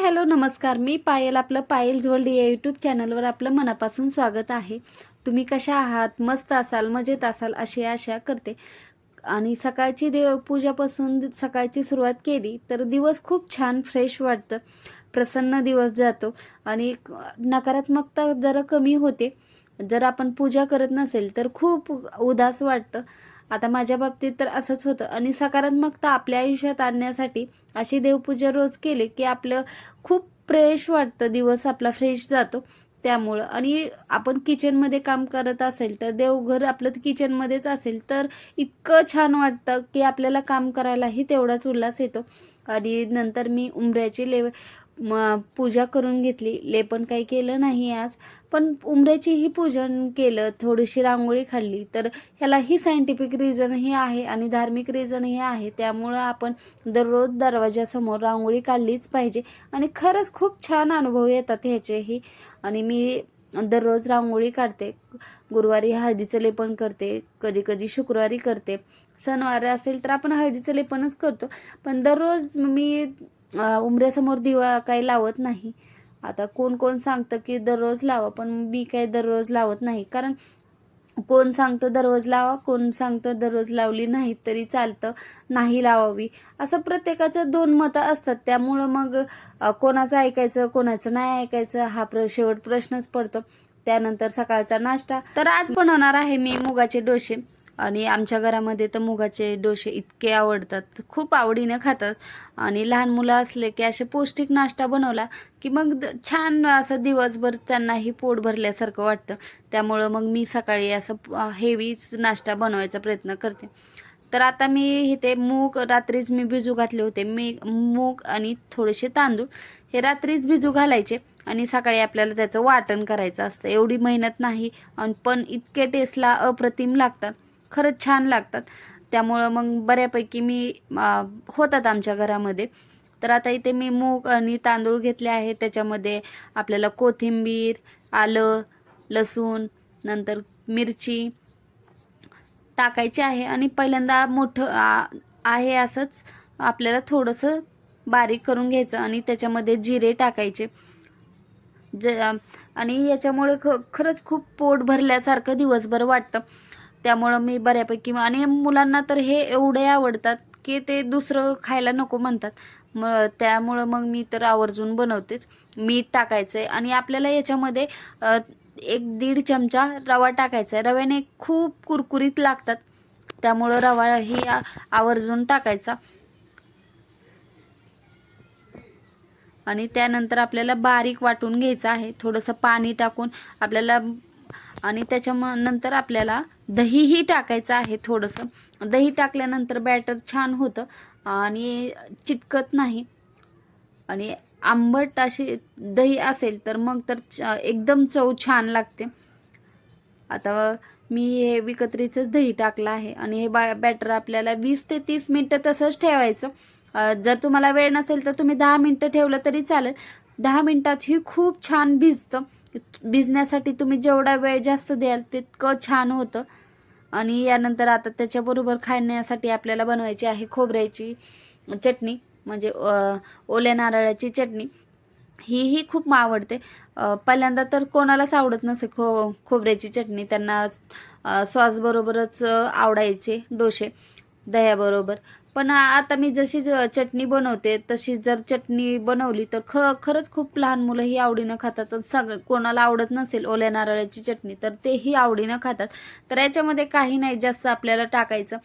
Hello नमस्कार. मी पायल आपलं पायल world या यूट्यूब चॅनलवर आपलं मनापासून स्वागत आहे. तुम्ही कशा आहात? मस्त असाल मजेत असाल अशी आशा करते. आणि सकाळची देवपूजापासून सकाळची सुरुवात केली तर दिवस खूप छान फ्रेश वाटतं. प्रसन्न दिवस जातो. आणि नकारात्मकता जरा कमी होते. जर आपण पूजा करत नसेल तर खूप उदास वाटतं. आता माझ्या बाबतीत तर असंच होतं. आणि सकारात्मकता आपल्या आयुष्यात आणण्यासाठी अशी देवपूजा रोज केली की आपलं खूप फ्रेश वाटतं. दिवस आपला फ्रेश जातो. त्यामुळं आणि आपण किचनमध्ये काम करत असेल तर देवघर आपलं किचनमध्येच असेल तर इतकं छान वाटतं की आपल्याला काम करायलाही तेवढाच उल्हास येतो. आणि नंतर मी उंबऱ्याची लेव म पूजा करून घेतली. लेपन काही केलं नाही आज. पण उंबऱ्याचीही पूजन केलं थोडीशी रांगोळी काढली. तर ह्यालाही सायंटिफिक रिझनही आहे आणि धार्मिक रिझनही आहे. त्यामुळं आपण दररोज दरवाजासमोर रांगोळी काढलीच पाहिजे. आणि खरंच खूप छान अनुभव येतात ह्याचेही. आणि मी दररोज रांगोळी काढते. गुरुवारी हळदीचं लेपन करते. कधी कधी शुक्रवारी करते. सणवार असेल तर आपण हळदीचं लेपनच करतो. पण दररोज मी उमऱ्यासमोर दिवा काही लावत नाही. आता कोण कोण सांगतं की दररोज लावा पण मी काही दररोज लावत नाही. कारण कोण सांगतं दररोज लावा कोण सांगतं दररोज लावली नाही तरी चालतं नाही लावावी. असं प्रत्येकाच्या दोन मतं असतात. त्यामुळं मग कोणाचं ऐकायचं कोणाचं नाही ऐकायचं हा प्र शेवट प्रश्नच पडतो. त्यानंतर सकाळचा नाश्ता. तर आज बनवणार आहे मी मुगाचे डोसे. आणि आमच्या घरामध्ये तर मुगाचे डोसे इतके आवडतात. खूप आवडीने खातात. आणि लहान मुलं असले की असे पौष्टिक नाश्ता बनवला की मग छान असं दिवसभर त्यांनाही पोट भरल्यासारखं वाटतं. त्यामुळं मग मी सकाळी असं हेवीच नाश्ता बनवायचा प्रयत्न करते. तर आता मी इथे मूग रात्रीच मी भिजू घातले होते. मी मूग आणि थोडेसे तांदूळ हे रात्रीच भिजू घालायचे आणि सकाळी आपल्याला त्याचं वाटण करायचं असतं. एवढी मेहनत नाही आणि पण इतके टेस्टला अप्रतिम लागतात. खरंच छान लागतात. त्यामुळं मग बऱ्यापैकी मी होतात आमच्या घरामध्ये. तर आता इथे मी मूग आणि तांदूळ घेतले आहे त्याच्यामध्ये आपल्याला कोथिंबीर आलं लसूण नंतर मिरची टाकायची आहे. आणि पहिल्यांदा मोठं आहे असंच आपल्याला थोडंसं बारीक करून घ्यायचं आणि त्याच्यामध्ये जिरे टाकायचे. ज आणि याच्यामुळे ख खरंच खूप पोट भरल्यासारखं दिवसभर वाटतं. त्यामुळं मी बऱ्यापैकी आणि मुलांना तर हे एवढे आवडतात की ते दुसरं खायला नको म्हणतात. मग त्यामुळं मग मी तर आवर्जून बनवतेच. मीठ टाकायचं आहे आणि आपल्याला याच्यामध्ये एक दीड चमचा रवा टाकायचा आहे रव्याने खूप कुरकुरीत लागतात. त्यामुळं रवा ही आवर्जून टाकायचा. आणि त्यानंतर आपल्याला बारीक वाटून घ्यायचं आहे. थोडंसं पाणी टाकून आपल्याला आणि त्याच्या नंतर आपल्याला दहीही टाकायचं आहे थोडंसं. दही टाकल्यानंतर बॅटर छान होतं आणि चिटकत नाही. आणि आंबट अशी दही असेल तर मग तर एकदम चव छान लागते. आता मी हे विकत्रीचंच दही टाकलं आहे आणि हे बा बॅटर आपल्याला वीस ते तीस मिनटं तसंच ठेवायचं. जर तुम्हाला वेळ नसेल तर तुम्ही दहा मिनटं ठेवलं तरी चालेल. दहा मिनटात ही खूप छान भिजतं. भिजण्यासाठी तुम्ही जेवढा वेळ जास्त द्याल तितकं छान होतं. आणि यानंतर आता त्याच्याबरोबर खाण्यासाठी आपल्याला बनवायची आहे खोबऱ्याची चटणी म्हणजे ओल्या नारळाची चटणी. ही ही खूप आवडते. पहिल्यांदा तर कोणालाच आवडत नसे खो खोबऱ्याची चटणी. त्यांना सॉसबरोबरच आवडायचे डोसे दह्याबरोबर. पण आता मी जशी चटणी बनवते तशी जर चटणी बनवली तर ख खरंच खूप लहान मुलं ही आवडीनं खातात. सगळं कोणाला आवडत नसेल ओल्या नारळाची चटणी तर तेही आवडीनं खातात. तर याच्यामध्ये काही नाही जास्त आपल्याला टाकायचं.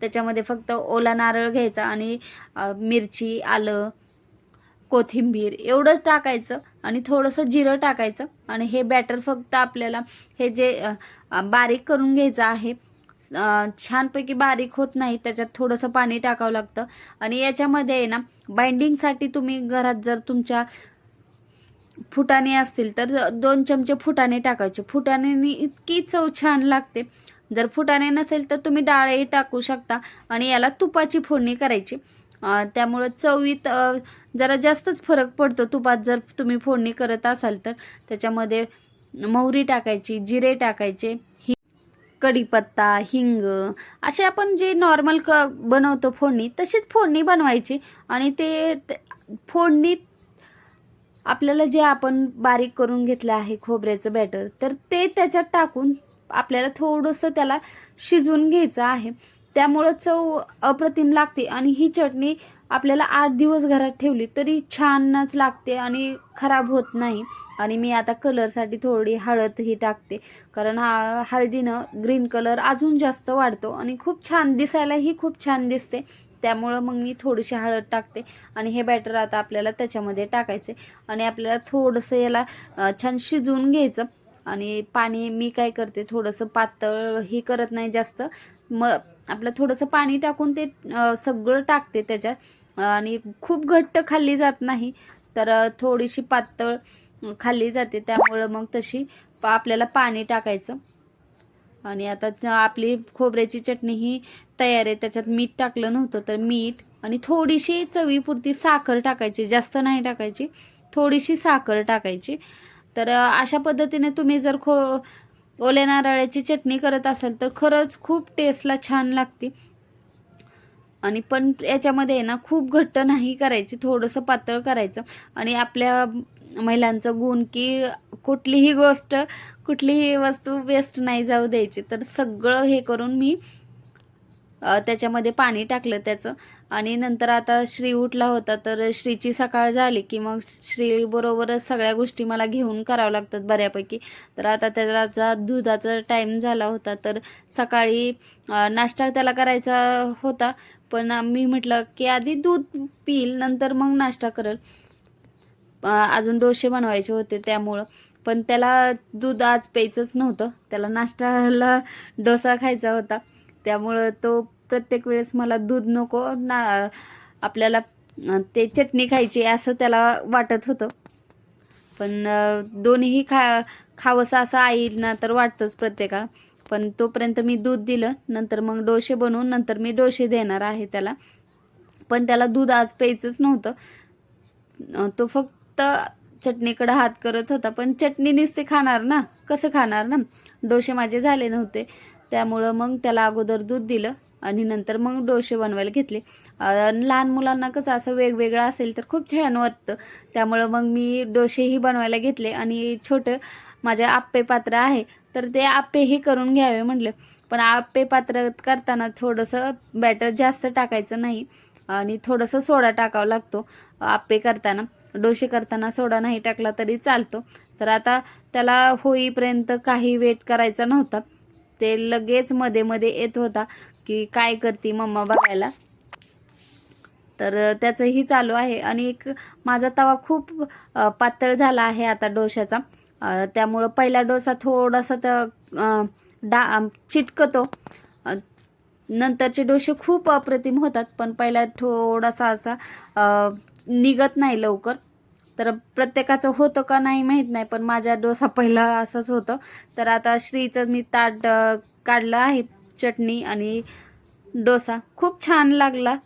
त्याच्यामध्ये फक्त ओला नारळ घ्यायचा आणि मिरची आलं कोथिंबीर एवढंच टाकायचं आणि थोडंसं जिरं टाकायचं. आणि हे बॅटर फक्त आपल्याला हे जे बारीक करून घ्यायचं आहे छानपैकी बारीक होत नाही त्याच्यात थोडंसं पाणी टाकावं लागतं. आणि याच्यामध्ये आहे ना बाइंडिंगसाठी तुम्ही घरात जर तुमच्या फुटाणे असतील तर दोन चमचे फुटाणे टाकायचे. फुटाण्याने इतकी चव छान लागते. जर फुटाणे नसेल तर तुम्ही डाळही टाकू शकता आणि याला तुपाची फोडणी करायची. त्यामुळं चवीत जरा जास्तच फरक पडतो तुपात जर तुम्ही फोडणी करत असाल तर. त्याच्यामध्ये मोहरी टाकायची जिरे टाकायचे कढीपत्ता हिंग असे आपण जे नॉर्मल क बनवतो फोडणी तशीच फोडणी बनवायची. आणि ते फोडणीत आपल्याला जे आपण बारीक करून घेतलं आहे खोबऱ्याचं बॅटर तर ते त्याच्यात टाकून आपल्याला थोडंसं त्याला शिजवून घ्यायचं आहे. त्यामुळं चव अप्रतिम लागते आणि ही चटणी आपल्याला आठ दिवस घरात ठेवली तरी छानच लागते आणि खराब होत नाही. आणि मी आता कलरसाठी थोडी हळदही टाकते. कारण हा हळदीनं ग्रीन कलर अजून जास्त वाढतो आणि खूप छान दिसायलाही खूप छान दिसते. त्यामुळं मग मी थोडीशी हळद टाकते आणि हे बॅटर आता आपल्याला त्याच्यामध्ये टाकायचे. आणि आपल्याला थोडंसं याला छान शिजवून घ्यायचं. आणि पाणी मी काय करते थोडंसं पातळ ही करत नाही जास्त. मग आपलं थोडंसं पाणी टाकून ते सगळं टाकते त्याच्यात. आणि खूप घट्ट खाल्ली जात नाही तर थोडीशी पातळ खाल्ली जाते. त्यामुळं मग तशी आपल्याला पाणी टाकायचं. आणि आता आपली खोबऱ्याची चटणी ही तयार आहे. त्याच्यात मीठ टाकलं नव्हतं तर मीठ आणि थोडीशी चवीपुरती साखर टाकायची. जास्त नाही टाकायची थोडीशी साखर टाकायची. तर अशा पद्धतीने तुम्ही जर खो ओल्या नारळाची चटणी करत असाल तर खरंच खूप टेस्टला छान लागते. आणि पण याच्यामध्ये आहे ना खूप घट्ट नाही करायची थोडंसं पातळ करायचं. आणि आपल्या महिलांचं गुण की कुठलीही गोष्ट कुठलीही वस्तू वेस्ट नाही जाऊ द्यायची. तर सगळं हे करून मी त्याच्यामध्ये पाणी टाकलं त्याचं. आणि नंतर आता श्री उठला होता तर श्रीची सकाळ झाली की मग श्रीबरोबरच सगळ्या गोष्टी मला घेऊन करावं लागतात बऱ्यापैकी. तर आता त्याचा दुधाचा टाईम झाला होता तर सकाळी नाश्ता त्याला करायचा होता. पण मी म्हटलं की आधी दूध पिईल नंतर मग नाश्ता करेल. अजून डोसे बनवायचे होते त्यामुळं. पण त्याला दूध आज प्यायचंच नव्हतं. त्याला नाश्त्याला डोसा खायचा होता. त्यामुळं तो प्रत्येक वेळेस मला दूध नको ना आपल्याला ते चटणी खायची असं त्याला वाटत होतं. पण दोन्हीही खा खावंसं असं आईना तर वाटतंच प्रत्येका. पण तोपर्यंत मी दूध दिलं नंतर मग डोसे बनवून नंतर मी डोसे देणार आहे त्याला. पण त्याला दूध आज प्यायचंच नव्हतं. तो फक्त चटणीकडं हात करत होता. पण चटणी नुसते खाणार ना? कसं खाणार ना? डोसे माझे झाले नव्हते. त्यामुळं मग त्याला अगोदर दूध दिलं. आणि नंतर मग डोसे बनवायला घेतले. लहान मुलांना कसं असं वेगवेगळं असेल तर खूप छान वाटतं. त्यामुळं मग मी डोसेही बनवायला घेतले आणि छोटं माझ्या आप्पे पात्र आहे तर ते आप्पेही करून घ्यावे म्हटले. पण आप्पे पात्र करताना थोडंसं बॅटर जास्त टाकायचं नाही आणि थोडंसं सोडा टाकावा लागतो. आप्पे करताना डोसे करताना सोडा नाही टाकला तरी चालतो. तर आता त्याला होईपर्यंत काही वेट करायचा नव्हता. ते लगेच मध्ये मध्ये येत होता. की काय करते मम्मा बघायला. तर त्याचंही चालू आहे. आणि एक माझा तवा खूप पातळ झाला आहे आता डोशाचा त्यामुळं पहिला डोसा थोडासा तर डा चिटकतो. नंतरचे डोसे खूप अप्रतिम होतात पण पहिला थोडासा असा निघत नाही लवकर. तर प्रत्येकाचं होतं का नाही माहीत नाही पण माझा डोसा पहिला असंच होतं. तर आता श्रीचं मी ताट काढलं आहे. चटणी आणि डोसा. खूप छान लागला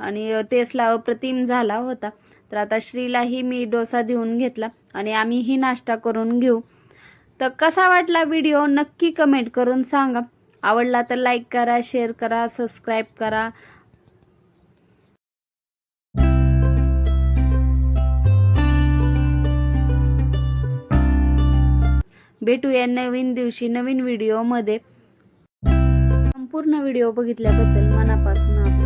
आणि टेस्टला अप्रतिम झाला होता. तर आता श्रीलाही मी डोसा देऊन घेतला आणि आम्हीही नाश्ता करून घेऊ. तर कसा वाटला व्हिडिओ नक्की कमेंट करून सांगा. आवडला तर लाईक करा शेअर करा सबस्क्राईब करा. भेटूया नवीन दिवशी नवीन व्हिडिओमध्ये. संपूर्ण व्हिडिओ बघितल्याबद्दल मनापासून आभार.